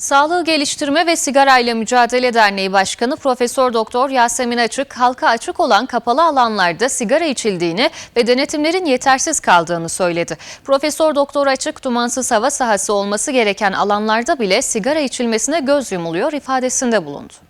Sağlığı Geliştirme ve Sigarayla Mücadele Derneği Başkanı Profesör Doktor Yasemin Açık, halka açık olan kapalı alanlarda sigara içildiğini ve denetimlerin yetersiz kaldığını söyledi. Profesör Doktor Açık, dumansız hava sahası olması gereken alanlarda bile sigara içilmesine göz yumuluyor ifadesinde bulundu.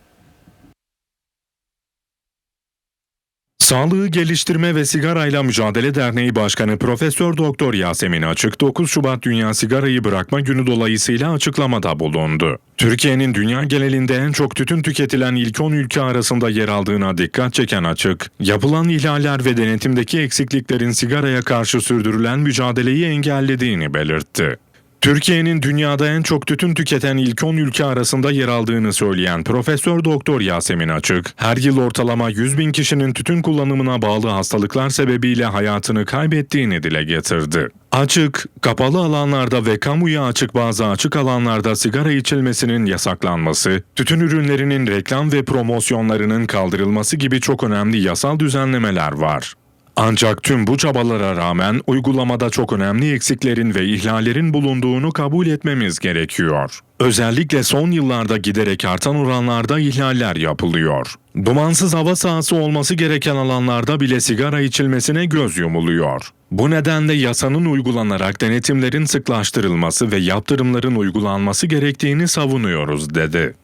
Sağlığı Geliştirme ve Sigarayla Mücadele Derneği Başkanı Profesör Doktor Yasemin Açık 9 Şubat Dünya Sigarayı Bırakma Günü dolayısıyla açıklamada bulundu. Türkiye'nin dünya genelinde en çok tütün tüketilen ilk 10 ülke arasında yer aldığına dikkat çeken Açık, yapılan ihlaller ve denetimdeki eksikliklerin sigaraya karşı sürdürülen mücadeleyi engellediğini belirtti. Türkiye'nin dünyada en çok tütün tüketen ilk 10 ülke arasında yer aldığını söyleyen Profesör Doktor Yasemin Açık, her yıl ortalama 100 bin kişinin tütün kullanımına bağlı hastalıklar sebebiyle hayatını kaybettiğini dile getirdi. Açık, kapalı alanlarda ve kamuya açık bazı açık alanlarda sigara içilmesinin yasaklanması, tütün ürünlerinin reklam ve promosyonlarının kaldırılması gibi çok önemli yasal düzenlemeler var. Ancak tüm bu çabalara rağmen uygulamada çok önemli eksiklerin ve ihlallerin bulunduğunu kabul etmemiz gerekiyor. Özellikle son yıllarda giderek artan oranlarda ihlaller yapılıyor. Dumansız hava sahası olması gereken alanlarda bile sigara içilmesine göz yumuluyor. Bu nedenle yasanın uygulanarak denetimlerin sıklaştırılması ve yaptırımların uygulanması gerektiğini savunuyoruz dedi.